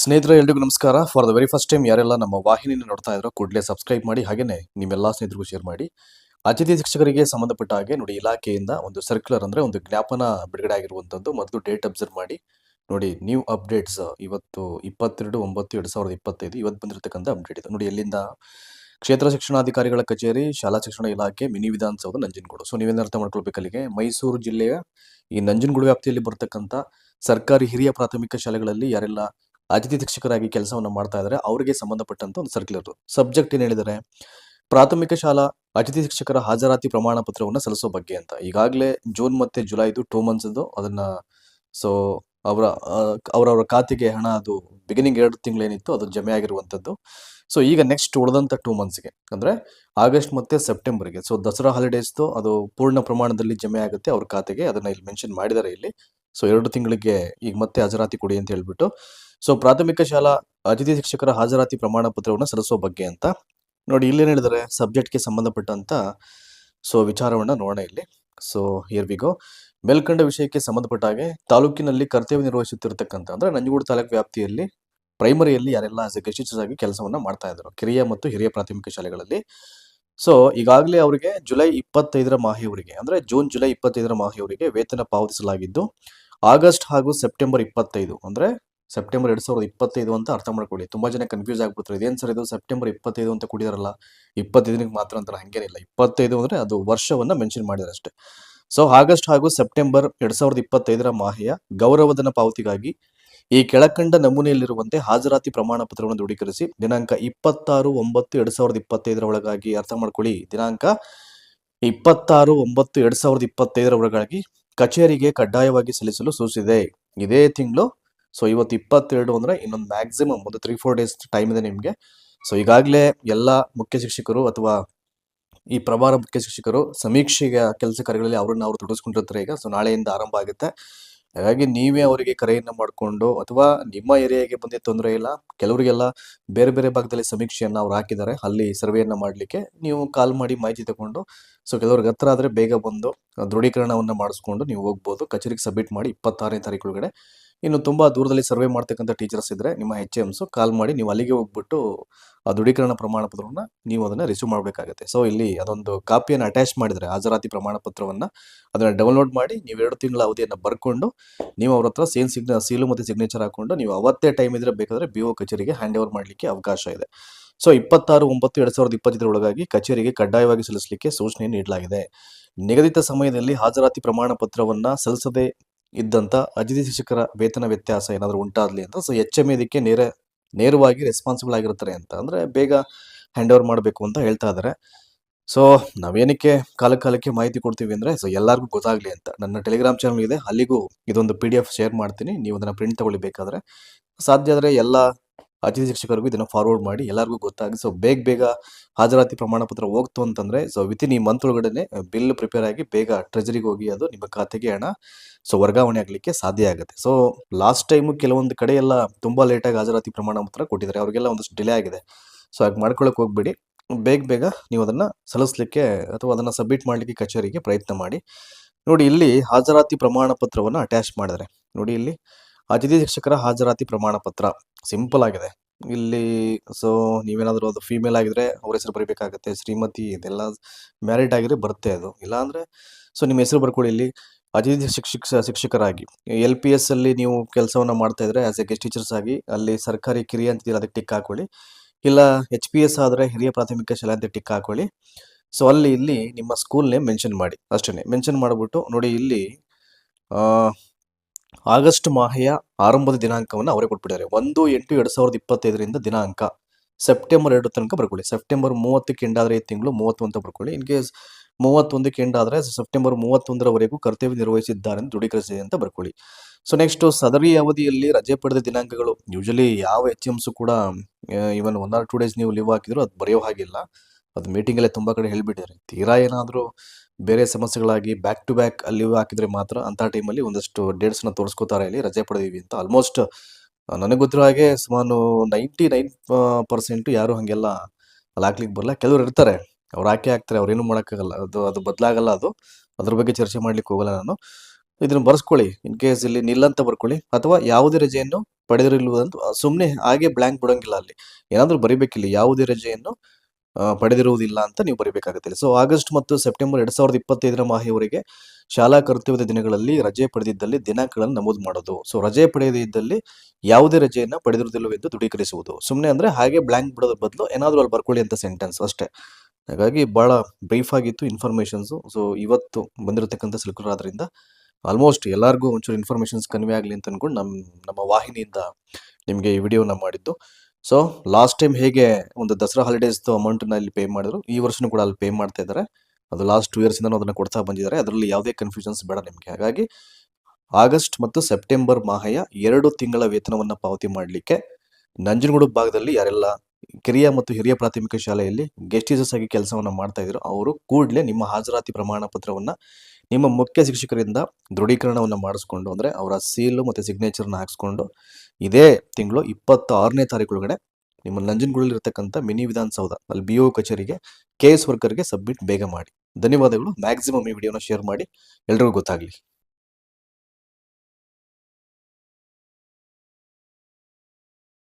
ಸ್ನೇಹಿತರೆ, ಎಲ್ರಿಗೂ ನಮಸ್ಕಾರ. For the very first time ಯಾರೆಲ್ಲ ನಮ್ಮ ವಾಹಿನಿಯನ್ನು ನೋಡ್ತಾ ಇದ್ರೋ ಕೂಡಲೇ ಸಬ್ಸ್ಕ್ರೈಬ್ ಮಾಡಿ ಹಾಗೆಯೇ ನಿಮ್ಮೆಲ್ಲ ಸ್ನೇಹಿತರಿಗೂ ಶೇರ್ ಮಾಡಿ. ಅತಿಥಿ ಶಿಕ್ಷಕರಿಗೆ ಸಂಬಂಧಪಟ್ಟ ಹಾಗೆ ನೋಡಿ, ಇಲಾಖೆಯಿಂದ ಒಂದು ಸರ್ಕ್ಯುಲರ್ ಅಂದರೆ ಒಂದು ಜ್ಞಾಪನ ಬಿಡುಗಡೆ ಆಗಿರುವಂಥದ್ದು ಮೊದಲು ಡೇಟ್ ಅಬ್ಸರ್ವ್ ಮಾಡಿ. ನೋಡಿ ನ್ಯೂ ಅಪ್ಡೇಟ್ಸ್ ಇವತ್ತು ಇಪ್ಪತ್ತೆರಡು ಒಂಬತ್ತು ಎರಡು ಸಾವಿರದ ಇಪ್ಪತ್ತೈದು, ಇವತ್ತು ಬಂದಿರತಕ್ಕಂಥ ಅಪ್ಡೇಟ್ ಇದೆ. ನೋಡಿ, ಎಲ್ಲಿಂದ? ಕ್ಷೇತ್ರ ಶಿಕ್ಷಣಾಧಿಕಾರಿಗಳ ಕಚೇರಿ, ಶಾಲಾ ಶಿಕ್ಷಣ ಇಲಾಖೆ, ಮಿನಿ ವಿಧಾನಸೌಧ, ನಂಜನಗೂಡು. ಸೊ ನೀವೇನು ಅರ್ಥ ಮಾಡ್ಕೊಳ್ಬೇಕು ಅಲ್ಲಿಗೆ? ಮೈಸೂರು ಜಿಲ್ಲೆಯ ಈ ನಂಜನಗೂಡು ವ್ಯಾಪ್ತಿಯಲ್ಲಿ ಬರತಕ್ಕಂಥ ಸರ್ಕಾರಿ ಹಿರಿಯ ಪ್ರಾಥಮಿಕ ಶಾಲೆಗಳಲ್ಲಿ ಯಾರೆಲ್ಲ ಅತಿಥಿ ಶಿಕ್ಷಕರಾಗಿ ಕೆಲಸವನ್ನು ಮಾಡ್ತಾ ಇದ್ದಾರೆ ಅವರಿಗೆ ಸಂಬಂಧಪಟ್ಟಂತ ಒಂದು ಸರ್ಕ್ಯುಲರ್ ಸಬ್ಜೆಕ್ಟ್ ಏನ್ ಹೇಳಿದರೆ? ಪ್ರಾಥಮಿಕ ಶಾಲಾ ಅತಿಥಿ ಶಿಕ್ಷಕರ ಹಾಜರಾತಿ ಪ್ರಮಾಣ ಪತ್ರವನ್ನು ಸಲ್ಲಿಸೋ ಬಗ್ಗೆ ಅಂತ. ಈಗಾಗಲೇ ಜೂನ್ ಮತ್ತೆ ಜುಲೈದು ಟೂ ಮಂತ್ಸ್ ಅದನ್ನ ಸೊ ಅವರ ಅವರವರ ಖಾತೆಗೆ ಹಣ ಅದು ಬಿಗಿನಿಂಗ್ ಎರಡು ತಿಂಗಳೇನಿತ್ತು ಅದು ಜಮೆ ಆಗಿರುವಂಥದ್ದು ಸೊ ಈಗ ನೆಕ್ಸ್ಟ್ ಉಳಿದಂಥ ಟೂ ಮಂತ್ಸ್ಗೆ ಅಂದ್ರೆ ಆಗಸ್ಟ್ ಮತ್ತು ಸೆಪ್ಟೆಂಬರ್ಗೆ ಸೊ ದಸರಾ ಹಾಲಿಡೇಸ್ದು ಅದು ಪೂರ್ಣ ಪ್ರಮಾಣದಲ್ಲಿ ಜಮೆ ಆಗುತ್ತೆ. ಅವ್ರ ಖಾತೆಗೆ ಅದನ್ನ ಇಲ್ಲಿ ಮೆನ್ಷನ್ ಮಾಡಿದ್ದಾರೆ ಇಲ್ಲಿ. ಸೊ ಎರಡು ತಿಂಗಳಿಗೆ ಈಗ ಮತ್ತೆ ಹಾಜರಾತಿ ಕೊಡಿ ಅಂತ ಹೇಳ್ಬಿಟ್ಟು. ಸೊ ಪ್ರಾಥಮಿಕ ಶಾಲಾ ಅತಿಥಿ ಶಿಕ್ಷಕರ ಹಾಜರಾತಿ ಪ್ರಮಾಣ ಪತ್ರವನ್ನು ಸಲ್ಲಿಸೋ ಬಗ್ಗೆ ಅಂತ. ನೋಡಿ ಇಲ್ಲೇನು ಹೇಳಿದರೆ? ಸಬ್ಜೆಕ್ಟ್ಗೆ ಸಂಬಂಧಪಟ್ಟಂತ ಸೊ ವಿಚಾರವನ್ನ ನೋಡೋಣ ಇಲ್ಲಿ. ಸೊ ಬಿಗೋ ಮೇಲ್ಕಂಡ ವಿಷಯಕ್ಕೆ ಸಂಬಂಧಪಟ್ಟ ಹಾಗೆ ತಾಲೂಕಿನಲ್ಲಿ ಕರ್ತವ್ಯ ನಿರ್ವಹಿಸುತ್ತಿರತಕ್ಕಂಥ ಅಂದ್ರೆ ನಂಜನಗೂಡು ತಾಲೂಕು ವ್ಯಾಪ್ತಿಯಲ್ಲಿ ಪ್ರೈಮರಿಯಲ್ಲಿ ಯಾರೆಲ್ಲ ಆಸ್ ಎ ಟೀಚರ್ಸ್ ಆಗಿ ಕೆಲಸವನ್ನ ಮಾಡ್ತಾ ಇದ್ರು ಕಿರಿಯ ಮತ್ತು ಹಿರಿಯ ಪ್ರಾಥಮಿಕ ಶಾಲೆಗಳಲ್ಲಿ. ಸೊ ಈಗಾಗಲೇ ಅವರಿಗೆ ಜುಲೈ ಇಪ್ಪತ್ತೈದರ ಮಾಹಿಯವರಿಗೆ ಅಂದ್ರೆ ಜೂನ್ ಜುಲೈ ಇಪ್ಪತ್ತೈದರ ಮಾಹಿಯವರಿಗೆ ವೇತನ ಪಾವತಿಸಲಾಗಿದ್ದು ಆಗಸ್ಟ್ ಹಾಗೂ ಸೆಪ್ಟೆಂಬರ್ ಇಪ್ಪತ್ತೈದು, ಅಂದ್ರೆ ಸೆಪ್ಟೆಂಬರ್ ಎರಡ್ ಸಾವಿರದ ಇಪ್ಪತ್ತೈದು ಅಂತ ಅರ್ಥ ಮಾಡ್ಕೊಳ್ಳಿ. ತುಂಬಾ ಜನ ಕನ್ಫ್ಯೂಸ್ ಆಗ್ಬಿಡ್ತಾರೆ ಇದೇನು ಸರ್ ಇದು? ಸೆಪ್ಟೆಂಬರ್ ಇಪ್ಪತ್ತೈದು ಅಂತ ಕುಡಿದಾರಲ್ಲ. ಇಪ್ಪತ್ತೈದನಿಗೆ ಮಾತ್ರ ಅಂತ ಹಂಗೇನಿಲ್ಲ. ಇಪ್ಪತ್ತೈದು ಅಂದ್ರೆ ಅದು ವರ್ಷವನ್ನ ಮೆನ್ಷನ್ ಮಾಡಿದ್ದಾರೆ ಅಷ್ಟೇ. ಸೊ ಆಗಸ್ಟ್ ಹಾಗೂ ಸೆಪ್ಟೆಂಬರ್ ಎರಡು ಸಾವಿರದ ಇಪ್ಪತ್ತೈದರ ಮಾಹೆಯ ಗೌರವಧನ ಪಾವತಿಗಾಗಿ ಈ ಕೆಳಕಂಡ ನಮೂನೆಯಲ್ಲಿರುವಂತೆ ಹಾಜರಾತಿ ಪ್ರಮಾಣ ಪತ್ರವನ್ನು ದೃಢೀಕರಿಸಿ ದಿನಾಂಕ ಇಪ್ಪತ್ತಾರು ಒಂಬತ್ತು ಎರಡ್ ಸಾವಿರದ ಇಪ್ಪತ್ತೈದರ ಒಳಗಾಗಿ ಅರ್ಥ ಮಾಡ್ಕೊಳ್ಳಿ. ದಿನಾಂಕ ಇಪ್ಪತ್ತಾರು ಒಂಬತ್ತು ಎರಡ್ ಸಾವಿರದ ಇಪ್ಪತ್ತೈದರ ಒಳಗಾಗಿ ಕಚೇರಿಗೆ ಕಡ್ಡಾಯವಾಗಿ ಸಲ್ಲಿಸಲು ಸೂಚಿಸಿದೆ. ಇದೇ ತಿಂಗಳು ಸೊ ಇವತ್ತು ಇಪ್ಪತ್ತೆರಡು ಅಂದ್ರೆ ಇನ್ನೊಂದು ಮ್ಯಾಕ್ಸಿಮಮ್ ಒಂದು ತ್ರೀ ಫೋರ್ ಡೇಸ್ ಟೈಮ್ ಇದೆ ನಿಮಗೆ. ಸೊ ಈಗಾಗಲೇ ಎಲ್ಲ ಮುಖ್ಯ ಶಿಕ್ಷಕರು ಅಥವಾ ಈ ಪ್ರಭಾರ ಮುಖ್ಯ ಶಿಕ್ಷಕರು ಸಮೀಕ್ಷೆಗೆ ಕೆಲಸ ಕಾರ್ಯಗಳಲ್ಲಿ ಅವರನ್ನು ಅವರು ತೊಡಗಿಸ್ಕೊಂಡಿರ್ತಾರೆ ಈಗ. ಸೊ ನಾಳೆಯಿಂದ ಆರಂಭ ಆಗುತ್ತೆ. ಹಾಗಾಗಿ ನೀವೇ ಅವರಿಗೆ ಕರೆಯನ್ನು ಮಾಡಿಕೊಂಡು ಅಥವಾ ನಿಮ್ಮ ಏರಿಯಾಗೆ ಬಂದಿದ್ದ ತೊಂದರೆ ಇಲ್ಲ ಕೆಲವರಿಗೆಲ್ಲ ಬೇರೆ ಬೇರೆ ಭಾಗದಲ್ಲಿ ಸಮೀಕ್ಷೆಯನ್ನು ಅವ್ರು ಹಾಕಿದ್ದಾರೆ ಅಲ್ಲಿ ಸರ್ವೆಯನ್ನು ಮಾಡಲಿಕ್ಕೆ ನೀವು ಕಾಲ್ ಮಾಡಿ ಮಾಹಿತಿ ತಗೊಂಡು ಸೊ ಕೆಲವ್ರಿಗೆ ಹತ್ರ ಆದರೆ ಬೇಗ ಬಂದು ದೃಢೀಕರಣವನ್ನು ದೃಢೀಕರಣವನ್ನ ಮಾಡಿಸ್ಕೊಂಡು ನೀವು ಹೋಗ್ಬೋದು. ಕಚೇರಿಗೆ ಸಬ್ಮಿಟ್ ಮಾಡಿ ಇಪ್ಪತ್ತಾರನೇ ತಾರೀಕು ಒಳಗಡೆ ಇನ್ನು ತುಂಬಾ ದೂರದಲ್ಲಿ ಸರ್ವೆ ಮಾಡ್ತಕ್ಕಂಥ ಟೀಚರ್ಸ್ ಇದ್ರೆ ನಿಮ್ಮ ಎಚ್ ಎಮ್ಸ್ ಕಾಲ್ ಮಾಡಿ ನೀವು ಅಲ್ಲಿಗೆ ಹೋಗ್ಬಿಟ್ಟು ಆ ದೃಢೀಕರಣ ಪ್ರಮಾಣ ಪತ್ರವನ್ನ ನೀವು ಅದನ್ನ ರಿಸೀವ್ ಮಾಡಬೇಕಾಗುತ್ತೆ. ಸೊ ಇಲ್ಲಿ ಅದೊಂದು ಕಾಪಿಯನ್ನು ಅಟ್ಯಾಚ್ ಮಾಡಿದರೆ ಹಾಜರಾತಿ ಪ್ರಮಾಣ ಪತ್ರವನ್ನ ಅದನ್ನ ಡೌನ್ಲೋಡ್ ಮಾಡಿ ನೀವು ಎರಡು ತಿಂಗಳ ಅವಧಿಯನ್ನು ಬರ್ಕೊಂಡು ನೀವು ಅವ್ರ ಹತ್ರ ಸೇನ್ ಸಿಗ್ನ ಸೀಲು ಮತ್ತು ಸಿಗ್ನೇಚರ್ ಹಾಕೊಂಡು ನೀವು ಅವತ್ತೇ ಟೈಮ್ ಇದ್ರೆ ಬೇಕಾದ್ರೆ ಬಿ ಒ ಕಚೇರಿಗೆ ಹ್ಯಾಂಡ್ ಓವರ್ ಮಾಡಲಿಕ್ಕೆ ಅವಕಾಶ ಇದೆ. ಸೊ ಇಪ್ಪತ್ತಾರು, ಒಂಬತ್ತು, ಎರಡು ಸಾವಿರದ ಇಪ್ಪತ್ತೊಳಗಾಗಿ ಕಚೇರಿಗೆ ಕಡ್ಡಾಯವಾಗಿ ಸಲ್ಲಿಸಲಿಕ್ಕೆ ಸೂಚನೆ ನೀಡಲಾಗಿದೆ. ನಿಗದಿತ ಸಮಯದಲ್ಲಿ ಹಾಜರಾತಿ ಪ್ರಮಾಣ ಪತ್ರವನ್ನ ಸಲ್ಲಿಸದೆ ಇದ್ದಂತ ಅತಿಥಿ ಶಿಕ್ಷಕರ ವೇತನ ವ್ಯತ್ಯಾಸ ಏನಾದರೂ ಉಂಟಾಗಲಿ ಅಂತ ಸೊ ಎಚ್ ಎಂ ಇದಕ್ಕೆ ನೇರ, ನೇರವಾಗಿ ರೆಸ್ಪಾನ್ಸಿಬಲ್ ಆಗಿರ್ತಾರೆ ಅಂತ. ಅಂದ್ರೆ ಬೇಗ ಹ್ಯಾಂಡ್ ಓವರ್ ಮಾಡಬೇಕು ಅಂತ ಹೇಳ್ತಾ ಇದ್ದಾರೆ ಸೊ ನಾವೇನಕ್ಕೆ ಕಾಲ ಕಾಲಕ್ಕೆ ಮಾಹಿತಿ ಕೊಡ್ತೀವಿ ಅಂದ್ರೆ ಸೊ ಎಲ್ಲರಿಗೂ ಗೊತ್ತಾಗ್ಲಿ ಅಂತ. ನನ್ನ ಟೆಲಿಗ್ರಾಮ್ ಚಾನಲ್ ಇದೆ, ಅಲ್ಲಿಗೂ ಇದೊಂದು ಪಿ ಡಿ ಎಫ್ ಶೇರ್ ಮಾಡ್ತೀನಿ. ನೀವು ಅದನ್ನ ಪ್ರಿಂಟ್ ತಗೊಳ್ಳಿಬೇಕಾದ್ರೆ ಸಾಧ್ಯ ಆದರೆ ಎಲ್ಲ ಅತಿಥಿ ಶಿಕ್ಷಕರಿಗೂ ಇದನ್ನು ಫಾರ್ವರ್ಡ್ ಮಾಡಿ ಎಲ್ಲರಿಗೂ ಗೊತ್ತಾಗಿ ಸೊ ಬೇಗ ಬೇಗ ಹಾಜರಾತಿ ಪ್ರಮಾಣ ಪತ್ರ ಹೋಗ್ತು ಅಂತಂದ್ರೆ ಸೊ ವಿತಿನ್ ಈ ಮಂತ್ ಒಳಗಡೆ ಬಿಲ್ ಪ್ರಿಪೇರ್ ಆಗಿ ಬೇಗ ಟ್ರೆಜರಿಗೆ ಹೋಗಿ ಅದು ನಿಮ್ಮ ಖಾತೆಗೆ ಹಣ ಸೊ ವರ್ಗಾವಣೆ ಆಗಲಿಕ್ಕೆ ಸಾಧ್ಯ ಆಗುತ್ತೆ. ಸೊ ಲಾಸ್ಟ್ ಟೈಮು ಕೆಲವೊಂದು ಕಡೆ ಎಲ್ಲ ತುಂಬಾ ಲೇಟಾಗಿ ಹಾಜರಾತಿ ಪ್ರಮಾಣ ಪತ್ರ ಕೊಟ್ಟಿದ್ದಾರೆ, ಅವರಿಗೆಲ್ಲ ಒಂದಷ್ಟು ಡಿಲೇ ಆಗಿದೆ. ಸೊ ಹಾಗೆ ಮಾಡ್ಕೊಳ್ಳೋಕೆ ಹೋಗ್ಬೇಡಿ. ಬೇಗ ಬೇಗ ನೀವು ಅದನ್ನ ಸಲ್ಲಿಸ್ಲಿಕ್ಕೆ ಅಥವಾ ಅದನ್ನ ಸಬ್ಮಿಟ್ ಮಾಡ್ಲಿಕ್ಕೆ ಕಚೇರಿಗೆ ಪ್ರಯತ್ನ ಮಾಡಿ. ನೋಡಿ ಇಲ್ಲಿ ಹಾಜರಾತಿ ಪ್ರಮಾಣ ಪತ್ರವನ್ನು ಅಟ್ಯಾಚ್ ಮಾಡಿದ್ದಾರೆ. ನೋಡಿ ಇಲ್ಲಿ ಅತಿಥಿ ಶಿಕ್ಷಕರ ಹಾಜರಾತಿ ಪ್ರಮಾಣ ಪತ್ರ ಸಿಂಪಲ್ ಆಗಿದೆ. ಇಲ್ಲಿ ಸೊ ನೀವೇನಾದರೂ ಅದು ಫೀಮೇಲ್ ಆಗಿದ್ರೆ ಅವ್ರ ಹೆಸರು ಬರೀಬೇಕಾಗತ್ತೆ, ಶ್ರೀಮತಿ ಇದೆಲ್ಲ ಮ್ಯಾರಿಡ್ ಆಗಿದ್ರೆ ಬರುತ್ತೆ ಅದು. ಇಲ್ಲಾಂದ್ರೆ ಸೊ ನಿಮ್ಮ ಹೆಸರು ಬರ್ಕೊಳ್ಳಿ ಇಲ್ಲಿ. ಅತಿಥಿ ಶಿಕ್ಷಕ ಶಿಕ್ಷಕರಾಗಿ. ಎಲ್ ಪಿ ಎಸ್ ಅಲ್ಲಿ ನೀವು ಕೆಲಸವನ್ನ ಮಾಡ್ತಾ ಇದ್ರೆ ಆಸ್ ಎ ಗೆಸ್ಟ್ ಟೀಚರ್ಸ್ ಆಗಿ ಅಲ್ಲಿ ಸರ್ಕಾರಿ ಕಿರಿಯ ಅಂತಿದ್ರೆ ಅದಕ್ಕೆ ಟಿಕ್ ಹಾಕೊಳ್ಳಿ. ಇಲ್ಲ ಎಚ್ ಪಿ ಎಸ್ ಆದ್ರೆ ಹಿರಿಯ ಪ್ರಾಥಮಿಕ ಶಾಲೆ ಅಂತ ಟಿಕ್ ಹಾಕೊಳ್ಳಿ. ಸೊ ಅಲ್ಲಿ ಇಲ್ಲಿ ನಿಮ್ಮ ಸ್ಕೂಲ್ ನೇಮ್ ಮೆನ್ಷನ್ ಮಾಡಿ. ಅಷ್ಟೇ ಮೆನ್ಷನ್ ಮಾಡಿಬಿಟ್ಟು ನೋಡಿ ಇಲ್ಲಿ ಆಗಸ್ಟ್ ಮಾಹೆಯ ಆರಂಭದ ದಿನಾಂಕವನ್ನು ಅವರೇ ಕೊಟ್ಬಿಟ್ಟಿದ್ದಾರೆ ಒಂದು, ಎಂಟು, ಎರಡು ಸಾವಿರದ ಇಪ್ಪತ್ತೈದರಿಂದ ದಿನಾಂಕ. ಸೆಪ್ಟೆಂಬರ್ ಎರಡು ತನಕ ಬರ್ಕೊಳ್ಳಿ. ಸೆಪ್ಟೆಂಬರ್ ಮೂವತ್ತಕ್ಕೆ ಎಂಡಾದರೆ ಈ ತಿಂಗಳು ಮೂವತ್ತು ಅಂತ ಬರ್ಕೊಳ್ಳಿ. ಇನ್ ಕೇಸ್ ಮೂವತ್ತೊಂದಕ್ಕೆ ಎಂಡಾದರೆ ಸೆಪ್ಟೆಂಬರ್ ಮೂವತ್ತೊಂದರವರೆಗೂ ಕರ್ತವ್ಯ ನಿರ್ವಹಿಸಿದ್ದಾರೆ ದೃಢೀಕರಿಸಿದೆ ಅಂತ ಬರ್ಕೊಳ್ಳಿ. ಸೊ ನೆಕ್ಸ್ಟ್ ಸದರಿ ಅವಧಿಯಲ್ಲಿ ರಜೆ ಪಡೆದ ದಿನಾಂಕಗಳು. ಯೂಶಲಿ ಯಾವ ಎಚ್ ಎಮ್ಸ್ ಕೂಡ even one or two days ನೀವು ಲೀವ್ ಹಾಕಿದ್ರು ಅದು ಬರೆಯೋ ಹಾಗಿಲ್ಲ ಅದು ಮೀಟಿಂಗಲ್ಲೇ ತುಂಬಾ ಕಡೆ ಹೇಳಿಬಿಟ್ಟಿದ್ದಾರೆ ತೀರಾ ಏನಾದರೂ ಬೇರೆ ಸಮಸ್ಯೆಗಳಾಗಿ ಬ್ಯಾಕ್ ಟು ಬ್ಯಾಕ್ ಅಲ್ಲಿ ಹಾಕಿದ್ರೆ ಮಾತ್ರ ಅಂತ ಟೈಮಲ್ಲಿ ಒಂದಷ್ಟು ಡೇಟ್ಸ್ನ ತೋರಿಸ್ಕೋತಾರೆ ಇಲ್ಲಿ ರಜೆ ಪಡೆದಿವಿ ಅಂತ. ಆಲ್ಮೋಸ್ಟ್ ನನಗೆ ಗೊತ್ತಿರೋ ಹಾಗೆ ಸುಮಾರು ನೈಂಟಿ ನೈನ್ ಪರ್ಸೆಂಟ್ ಯಾರು ಹಂಗೆಲ್ಲ ಅಲ್ಲಿ ಹಾಕ್ಲಿಕ್ಕೆ ಬರಲ್ಲ ಕೆಲವರು ಇರ್ತಾರೆ. ಅವ್ರು ಹಾಕಿ ಹಾಕ್ತಾರೆ. ಅವ್ರೇನು ಮಾಡೋಕ್ಕಾಗಲ್ಲ. ಅದು ಅದು ಬದಲಾಗಲ್ಲ ಅದು. ಅದ್ರ ಬಗ್ಗೆ ಚರ್ಚೆ ಮಾಡ್ಲಿಕ್ಕೆ ಹೋಗಲ್ಲ ನಾನು. ಇದನ್ನು ಬರ್ಸ್ಕೊಳ್ಳಿ. ಇನ್ ಕೇಸ್ ಇಲ್ಲಿ ನಿಲ್ಲಂತ ಬರ್ಕೊಳ್ಳಿ. ಅಥವಾ ಯಾವುದೇ ರಜೆಯನ್ನು ಪಡೆದಿರುವುದು ಸುಮ್ಮನೆ ಹಾಗೆ ಬ್ಲ್ಯಾಂಕ್ ಬಿಡೋಂಗಿಲ್ಲ ಅಲ್ಲಿ. ಏನಾದರೂ ಬರಿಬೇಕಿಲ್ಲ. ಯಾವುದೇ ರಜೆಯನ್ನು ಪಡೆದಿರುವುದಿಲ್ಲ ಅಂತ ನೀವು ಬರಿಬೇಕಾಗುತ್ತೆ ಸೊ ಆಗಸ್ಟ್ ಮತ್ತು ಸೆಪ್ಟೆಂಬರ್ ಎರಡ್ ಸಾವಿರದ ಇಪ್ಪತ್ತೈದರ ಮಾಹೆಯವರೆಗೆ ಶಾಲಾ ಕರ್ತವ್ಯದ ದಿನಗಳಲ್ಲಿ ರಜೆ ಪಡೆದಿದ್ದಲ್ಲಿ ದಿನಾಂಕಗಳನ್ನು ನಮೂದು ಮಾಡೋದು. ಸೊ ರಜೆ ಪಡೆಯದೇ ಇದ್ದಲ್ಲಿ ಯಾವುದೇ ರಜೆಯನ್ನು ಪಡೆದಿರುವುದಿಲ್ಲವೆಂದು ದೃಢೀಕರಿಸುವುದು. ಸುಮ್ಮನೆ ಅಂದರೆ ಹಾಗೆ ಬ್ಲ್ಯಾಂಕ್ ಬಿಡೋದ್ರ ಬದಲು ಏನಾದರೂ ಅಲ್ಲಿ ಬರ್ಕೊಳ್ಳಿ ಅಂತ ಸೆಂಟೆನ್ಸ್ ಅಷ್ಟೇ. ಹಾಗಾಗಿ ಭಾಳ ಬ್ರೀಫ್ ಆಗಿತ್ತು ಇನ್ಫಾರ್ಮೇಷನ್ಸು ಸೊ ಇವತ್ತು ಬಂದಿರತಕ್ಕಂಥ ಸಿಲ್ಕರ್ ಆದ್ದರಿಂದ ಆಲ್ಮೋಸ್ಟ್ ಎಲ್ಲರಿಗೂ ಒಂಚೂರು ಇನ್ಫಾರ್ಮೇಷನ್ಸ್ ಕನ್ವೆ ಆಗಲಿ ಅಂತ ಅಂದ್ಕೊಂಡು ನಮ್ಮ ನಮ್ಮ ವಾಹಿನಿಯಿಂದ ನಿಮಗೆ ಈ ವಿಡಿಯೋನ ಮಾಡಿದ್ದು. ಸೊ ಲಾಸ್ಟ್ ಟೈಮ್ ಹೇಗೆ ಒಂದು ದಸರಾ ಹಾಲಿಡೇಸ್ದು ಅಮೌಂಟನ್ನ ಇಲ್ಲಿ ಪೇ ಮಾಡಿದ್ರು, ಈ ವರ್ಷನೂ ಕೂಡ ಅಲ್ಲಿ ಪೇ ಮಾಡ್ತಾ ಇದ್ದಾರೆ. ಅದು ಲಾಸ್ಟ್ ಟೂ ಇಯರ್ಸಿಂದ ಅದನ್ನು ಕೊಡ್ತಾ ಬಂದಿದ್ದಾರೆ. ಅದರಲ್ಲಿ ಯಾವುದೇ ಕನ್ಫ್ಯೂಷನ್ಸ್ ಬೇಡ ನಿಮಗೆ. ಹಾಗಾಗಿ ಆಗಸ್ಟ್ ಮತ್ತು ಸೆಪ್ಟೆಂಬರ್ ಮಾಹೆಯ ಎರಡು ತಿಂಗಳ ವೇತನವನ್ನು ಪಾವತಿ ಮಾಡಲಿಕ್ಕೆ ನಂಜನಗೂಡು ಭಾಗದಲ್ಲಿ ಯಾರೆಲ್ಲ ಕಿರಿಯ ಮತ್ತು ಹಿರಿಯ ಪ್ರಾಥಮಿಕ ಶಾಲೆಯಲ್ಲಿ ಗೆಸ್ಟ್ ಟೀಚರ್ಸ್ ಆಗಿ ಕೆಲಸವನ್ನು ಮಾಡ್ತಾ ಇದ್ರು, ಅವರು ಕೂಡಲೇ ನಿಮ್ಮ ಹಾಜರಾತಿ ಪ್ರಮಾಣ ಪತ್ರವನ್ನು ನಿಮ್ಮ ಮುಖ್ಯ ಶಿಕ್ಷಕರಿಂದ ದೃಢೀಕರಣವನ್ನು ಮಾಡಿಸ್ಕೊಂಡು, ಅಂದರೆ ಅವರ ಸೀಲು ಮತ್ತು ಸಿಗ್ನೇಚರ್ನ ಹಾಕ್ಸ್ಕೊಂಡು ಇದೇ ತಿಂಗಳು ಇಪ್ಪತ್ತಾರನೇ ತಾರೀಕು ಒಳಗಡೆ ನಿಮ್ಮ ನಂಜನಗೂಡಲ್ಲಿರ್ತಕ್ಕಂಥ ಮಿನಿ ವಿಧಾನಸೌಧ, ಅಲ್ಲಿ ಬಿ ಒ ಕಚೇರಿಗೆ ಕೆ ಎಸ್ ವರ್ಕರ್ಗೆ ಸಬ್ಮಿಟ್ ಬೇಗ ಮಾಡಿ. ಧನ್ಯವಾದಗಳು. ಮ್ಯಾಕ್ಸಿಮಮ್ ಈ ವಿಡಿಯೋನ ಶೇರ್ ಮಾಡಿ. ಎಲ್ರಿಗೂ ಗೊತ್ತಾಗಲಿ.